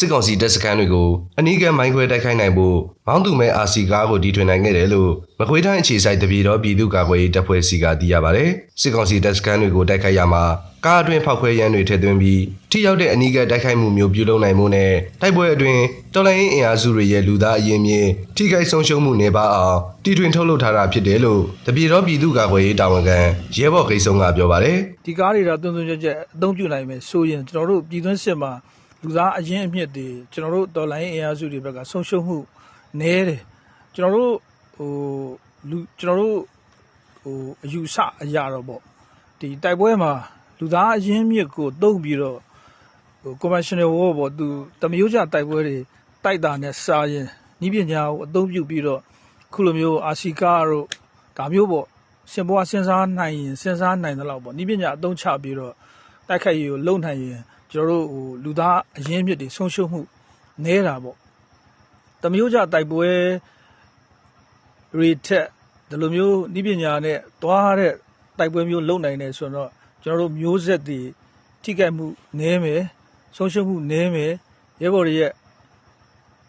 စစ်ကောင်စီတပ်စခန်းတွေကိုအနီးကပ်မိုင်းခွဲတိုက်ခိုက်နိုင်ဖို့မောင်းသူမဲအာစီကားကိုတီထွင်နိုင်ခဲ့တယ်လို့မကွေးတိုင်းအခြေစိုက်တပြည်တော်ပြည်သူ့ကာကွယ်ရေးတပ်ဖွဲ့စီကသိရပါတယ်။စစ်ကောင်စီတပ်စခန်းတွေကိုတိုက်ခိုက်ရမှာကားအတွင်းဖောက်ခွဲရန်တွေထည့်သွင်းပြီးထိရောက်တဲ့အနီးကပ်တိုက်ခိုက်မှုမျိုးပြုလုပ်နိုင်မှုနဲ့တိုက်ပွဲအတွင်းတော်လိုင်းရင်အင်အားစုတွေရဲ့လူသားအရင်းမြစ်ထိခိုက်ဆုံးရှုံးမှုနေပါအောင်တီထွင်ထုတ်လုပ်ထားတာဖြစ်တယ်လို့တပြည်တော်ပြည်သူ့ကာကွယ်ရေးတာဝန်ခံရဲဘော်ဂိတ်ဆုံကပြောပါတယ်။ဒီကားတွေတော့တွန်းတွန်းကြက်ကြက်အသုံးပြုနိုင်မယ်ဆိုရင်ကျွန်တော်တို့ပြည်သွင်းစစ်မှာ လူသားအရင်အမြင့်တွေကျွန်တော်တို့တော်လိုင်းအင်အားစုတွေဘက်ကဆုံးရှုံးမှုနည်းတယ်ကျွန်တော်တို့ဟိုလူကျွန်တော်တို့ဟိုအယူဆအရာတော့ပေါ့ဒီတိုက်ပွဲမှာလူသားအရင်အမြင့်ကိုတုံးပြီးတော့ဟို conventional war ပေါ့သူတမျိုးကြတိုက်ပွဲတွေတိုက်တာနဲ့စာရင်ဤပညာကိုအသုံးပြုပြီးတော့ခုလိုမျိုးအာစီကာတို့ဒါမျိုးပေါ့စင်ပေါ်ကစဉ်းစားနိုင်ရင်စဉ်းစားနိုင်တဲ့လောက်ပေါ့ဤပညာအသုံးချပြီးတော့ တိုက်ခိုက်ရေးကိုလုံနိုင်ရင်ကျွန်တော်တို့ဟိုလူသားအရင်းမြစ်တွေဆုံးရှုံးမှုနည်းတာပေါ့တမျိုးကြတိုက်ပွဲရီထက်ဒီလိုမျိုးဤပညာနဲ့တွားတဲ့တိုက်ပွဲမျိုးလုံနိုင်တယ်ဆိုတော့ကျွန်တော်တို့မျိုးဆက်တွေထိခိုက်မှုနည်းမယ်ဆုံးရှုံးမှုနည်းမယ်ရဲဘော်တွေရဲ့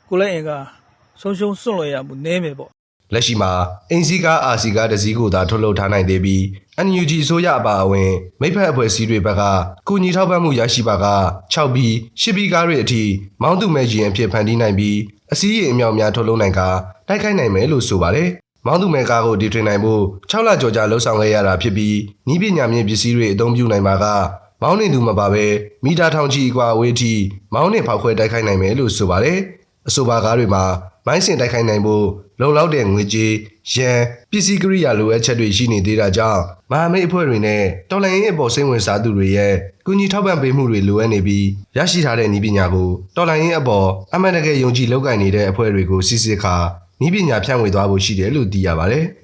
ကိုယ်လက်အင်ကဆုံးရှုံးစွန့်လွှတ်ရမှုနည်းမယ်ပေါ့ လက်ရှိမှာအင်စီကားအာစီကားတစ်စီးကိုသာထုတ်လုပ်ထားနိုင်သေးပြီး NUG အစိုးရအပါအဝင်မိဖက်အဖွဲ့အစည်းတွေဘက်ကကုညီထောက်ပံ့မှုရရှိပါက6ဘီ10ဘီကားတွေအထိမောင်းသူမဲ့ရင်အဖြစ်ဖန်တီးနိုင်ပြီးအစည်းအအမြောက်များထုတ်လုပ်နိုင်ကတိုက်ခိုက်နိုင်မယ်လို့ဆိုပါတယ်။မောင်းသူမဲ့ကားကိုဒီထွင်နိုင်ဖို့6လကျော်ကြာလှုပ်ဆောင်ခဲ့ရတာဖြစ်ပြီးဤပညာမြင့်ပစ္စည်းတွေအသုံးပြုနိုင်ပါကမောင်းနေသူမပါဘဲမီတာထောင်ချီกว่าအဝေးထိမောင်းနေဖောက်ခွဲတိုက်ခိုက်နိုင်မယ်လို့ဆိုပါတယ်။အဆိုပါကားတွေမှာ မိုင်းစင်တိုက်ခိုက်နိုင်ဖို့လုံလောက်တဲ့ငွေကြေးရန်ပစ္စည်းကိရိယာလိုအပ်ချက်တွေရှိနေသေးတာကြောင့်မဟာမိတ်အဖွဲ့တွေနဲ့တော်လိုင်းရေးအပေါ်စိတ်ဝင်စားသူတွေရဲ့ကုညီထောက်ပံ့ပေးမှုတွေလိုအပ်နေပြီးရရှိထားတဲ့နည်းပညာကိုတော်လိုင်းရေးအပေါ်အမှန်တကယ်ယုံကြည်လောက်ကင်နေတဲ့အဖွဲ့တွေကိုစစ်စစ်ခါနည်းပညာဖြန့်ဝေသွားဖို့ရှိတယ်လို့သိရပါတယ်။